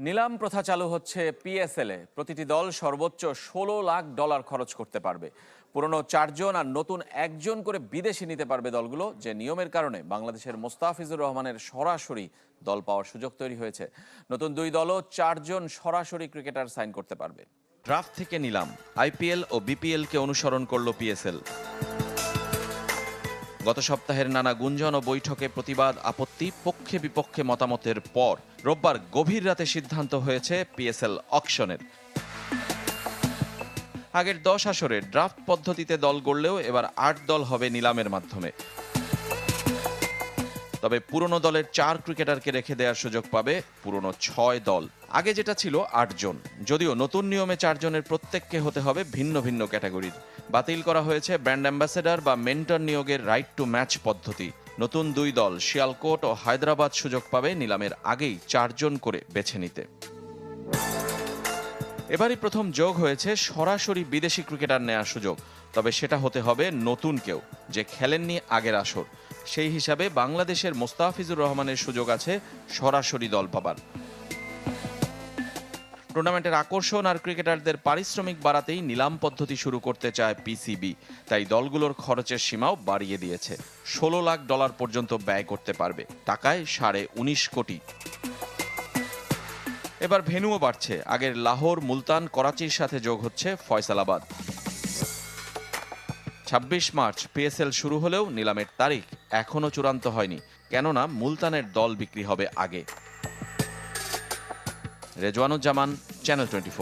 নিলাম প্রথা চালু হচ্ছে পিএসএল এ। প্রতিটি দল সর্বোচ্চ ষোলো লাখ ডলার খরচ করতে পারবে। পুরনো চারজন আর নতুন একজন করে বিদেশি নিতে পারবে দলগুলো, যে নিয়মের কারণে বাংলাদেশের মোস্তাফিজুর রহমানের সরাসরি দল পাওয়ার সুযোগ তৈরি হয়েছে। নতুন দুই দলও চারজন সরাসরি ক্রিকেটার সাইন করতে পারবে। ড্রাফট থেকে নিলাম। আইপিএল ও বিপিএল কে অনুসরণ করল পিএসএল গত সপ্তাহের নানা গুঞ্জন ও বৈঠকে প্রতিবাদ, আপত্তি, পক্ষে বিপক্ষে মতামতের পর রোববার গভীর রাতে সিদ্ধান্ত হয়েছে পিএসএল অকশনের। আগের দশ আসরে ড্রাফট পদ্ধতিতে দল গড়লেও এবার আট দল হবে নিলামের মাধ্যমে। তবে পুরনো দলের চার ক্রিকেটারকে রেখে দেওয়ার সুযোগ পাবে পুরনো ছয় দল। আগে যেটা ছিল আটজন যদিও নতুন নিয়মে চারজনের প্রত্যেককে হতে হবে ভিন্ন ভিন্ন ক্যাটাগরির। বাতিল করা হয়েছে ব্র্যান্ড অ্যাম্বাসেডর বা মেন্টর নিয়োগের রাইট টু ম্যাচ পদ্ধতি। নতুন দুই দল, শিয়ালকোট ও হায়দ্রাবাদ সুযোগ পাবে নিলামের আগেই চারজন করে বেছে নিতে। এবারই প্রথম যোগ হয়েছে সরাসরি বিদেশি ক্রিকেটার নেওয়ার সুযোগ। তবে সেটা হতে হবে নতুন কেউ, যে খেলেননি আগের আসর। সেই হিসাবে বাংলাদেশের মোস্তাফিজুর রহমানের সুযোগ আছে সরাসরি দল পাবার। টুর্নামেন্টের আকর্ষণ আর ক্রিকেটারদের পারিশ্রমিক বাড়াতেই নিলাম পদ্ধতি শুরু করতে চায় পিসিবি তাই দলগুলোর খরচের সীমাও বাড়িয়ে দিয়েছে। ষোলো লাখ ডলার পর্যন্ত ব্যয় করতে পারবে। টাকায় সাড়ে উনিশ কোটি। এবার ভেন্যুও বাড়ছে। আগের লাহোর, মুলতান, করাচির সাথে যোগ হচ্ছে ফয়সালাবাদ। ছাব্বিশ মার্চ পিএসএল শুরু হলেও নিলামের তারিখ এখনও চূড়ান্ত হয়নি, কেননা মুলতানের দল বিক্রি হবে আগে। Rezwanuzzaman channel twenty